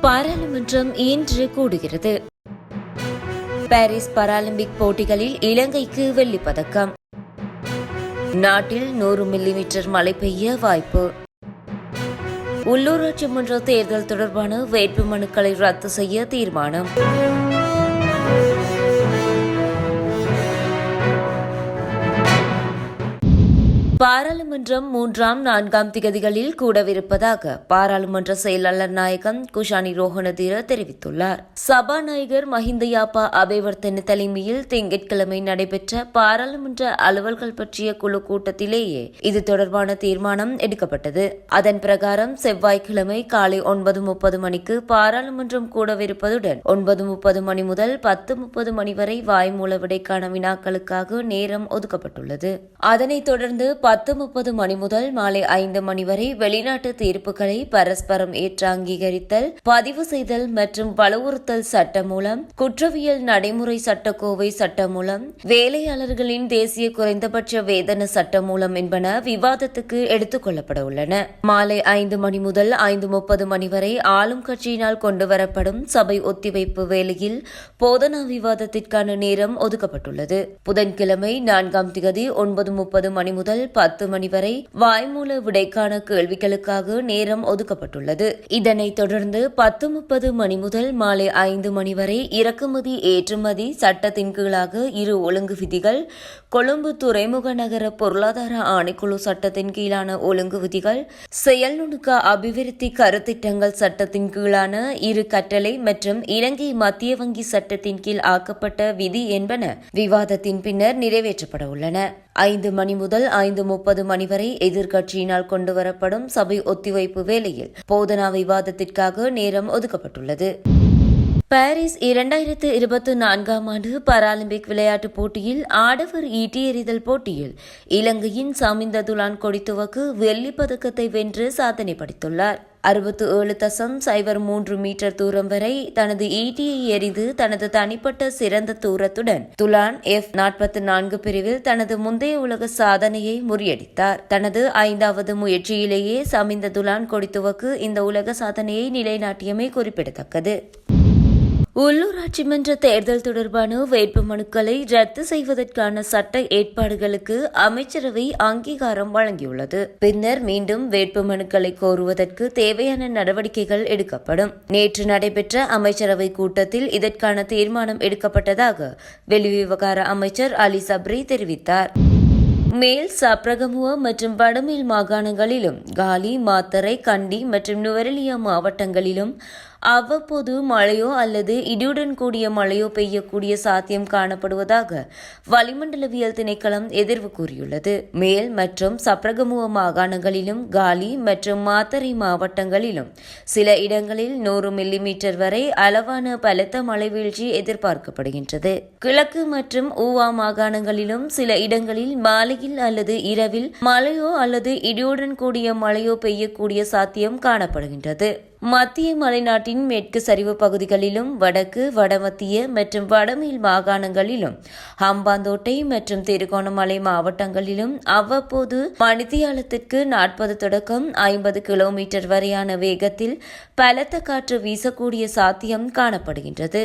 பாராளுமன்றம் இன்று கூடுகிறது. பாரிஸ் பாராலிம்பிக் போட்டிகளில் இலங்கைக்கு வெள்ளிப் பதக்கம் நாட்டில் நூறு மில்லிமீட்டர் மழை பெய்ய வாய்ப்பு. உள்ளூராட்சி மன்ற தேர்தல் தொடர்பான வேட்பு மனுக்களை ரத்து செய்ய தீர்மானம். பாராளுமன்றம் மூன்றாம் நான்காம் திகதிகளில் கூடவிருப்பதாக பாராளுமன்ற செயலாளர் நாயகம் குஷானி ரோஹணதீர தெரிவித்துள்ளார். சபாநாயகர் மஹிந்த யாப்பா அபேவர்த்தன தலைமையில் திங்கட்கிழமை நடைபெற்ற பாராளுமன்ற அலுவல்கள் பற்றிய குழு கூட்டத்திலேயே இது தொடர்பான தீர்மானம் எடுக்கப்பட்டது. அதன் பிரகாரம் செவ்வாய்க்கிழமை காலை ஒன்பது முப்பது மணிக்கு பாராளுமன்றம் கூடவிருப்பதுடன் ஒன்பது முப்பது மணி முதல் பத்து முப்பது மணி வரை வாய்மூல விடைக்கான வினாக்களுக்காக நேரம் ஒதுக்கப்பட்டுள்ளது. அதனைத் தொடர்ந்து பத்து முப்பது மணி முதல் மாலை ஐந்து மணி வரை வெளிநாட்டு தீர்ப்புகளை பரஸ்பரம் ஏற்று அங்கீகரித்தல் பதிவு செய்தல் மற்றும் வலுவுறுத்தல் சட்டம் மூலம் குற்றவியல் நடைமுறை சட்டக்கோவை சட்டம் மூலம் வேலையாளர்களின் தேசிய குறைந்தபட்ச வேதன சட்டம் மூலம் என்பன விவாதத்துக்கு எடுத்துக் கொள்ளப்பட உள்ளன. மாலை ஐந்து மணி முதல் ஐந்து முப்பது மணி வரை ஆளும் கட்சியினால் கொண்டுவரப்படும் சபை ஒத்திவைப்பு வேளையில் போதனா விவாதத்திற்கான நேரம் ஒதுக்கப்பட்டுள்ளது. புதன்கிழமை நான்காம் திகதி ஒன்பது முப்பது மணி முதல் பத்து மணி வரை வாய்மூல விடைக்கான கேள்விகளுக்காக நேரம் ஒதுக்கப்பட்டுள்ளது. இதனைத் தொடர்ந்து பத்து முப்பது மணி முதல் மாலை ஐந்து மணி வரை இறக்குமதி ஏற்றுமதி சட்டத்தின் கீழாக இரு ஒழுங்கு விதிகள் கொழும்பு துறைமுக நகர பொருளாதார ஆணைக்குழு சட்டத்தின் கீழான ஒழுங்கு விதிகள் செயல் நுணுக்க அபிவிருத்தி கருத்திட்டங்கள் சட்டத்தின் கீழான இரு கட்டளை மற்றும் இலங்கை மத்திய வங்கி சட்டத்தின் கீழ் ஆக்கப்பட்ட விதி என்பன விவாதத்தின் பின்னர் நிறைவேற்றப்பட உள்ளன. ஐந்து மணி முதல் ஐந்து முப்பது மணி வரை எதிர்க்கட்சியினால் கொண்டுவரப்படும் சபை ஒத்திவைப்பு வேளையில் போதனா விவாதத்திற்காக நேரம் ஒதுக்கப்பட்டுள்ளது. பாரிஸ் இரண்டாயிரத்து இருபத்தி நான்காம் ஆண்டு பாராலிம்பிக் விளையாட்டுப் போட்டியில் ஆடவர் ஈட்டி எறிதல் போட்டியில் இலங்கையின் சமிந்த துலான் கொடித்துவக்கு வெள்ளிப் பதக்கத்தை வென்று சாதனை படைத்துள்ளார். அறுபத்து ஏழு தசம் சைபர் மூன்று மீட்டர் தூரம் வரை தனது ஈட்டியை எறிந்து தனது தனிப்பட்ட சிறந்த தூரத்துடன் துலான் எஃப் நாற்பத்தி நான்கு பிரிவில் தனது முந்தைய உலக சாதனையை முறியடித்தார். தனது ஐந்தாவது முயற்சியிலேயே சமிந்த துலான் கொடித்துவக்கு இந்த உலக சாதனையை நிலைநாட்டியமை குறிப்பிடத்தக்கது. உள்ளூராட்சி மன்ற தேர்தல் தொடர்பான வேட்புமனுக்களை ரத்து செய்வதற்கான சட்ட ஏற்பாடுகளுக்கு அமைச்சரவை அங்கீகாரம் வழங்கியுள்ளது. பின்னர் மீண்டும் வேட்புமனுக்களை கோருவதற்கு தேவையான நடவடிக்கைகள் எடுக்கப்படும். நேற்று நடைபெற்ற அமைச்சரவை கூட்டத்தில் இதற்கான தீர்மானம் எடுக்கப்பட்டதாக வெளிவிவகார அமைச்சர் அலி சப்ரி தெரிவித்தார். மேல் சப்ரகமுவ மற்றும் வடமேல் மாகாணங்களிலும் காலி மாத்தரை கண்டி மற்றும் நுவரெலியா மாவட்டங்களிலும் அவ்வப்போது மழையோ அல்லது இடியுடன் கூடிய மழையோ பெய்யக்கூடிய சாத்தியம் காணப்படுவதாக வளிமண்டலவியல் திணைக்களம் எதிர்வு கூறியுள்ளது. மேல் மற்றும் சப்ரகமுவ மாகாணங்களிலும் காலி மற்றும் மாத்தறை மாவட்டங்களிலும் சில இடங்களில் நூறு மில்லிமீட்டர் வரை அளவான பலத்த மழை வீழ்ச்சி எதிர்பார்க்கப்படுகின்றது. கிழக்கு மற்றும் ஊவா மாகாணங்களிலும் சில இடங்களில் மாலையில் அல்லது இரவில் மழையோ அல்லது இடியுடன் கூடிய மழையோ பெய்யக்கூடிய சாத்தியம் காணப்படுகின்றது. மத்திய மலைநாட்டின் மேற்கு சரிவு பகுதிகளிலும் வடக்கு வடமத்திய மற்றும் வடமேல் மாகாணங்களிலும் ஹம்பாந்தோட்டை மற்றும் திருகோணமலை மாவட்டங்களிலும் அவ்வப்போது மணித்தியாலத்திற்கு நாற்பது தொடக்கம் ஐம்பது கிலோமீட்டர் வரையான வேகத்தில் பலத்த காற்று வீசக்கூடிய சாத்தியம் காணப்படுகின்றது.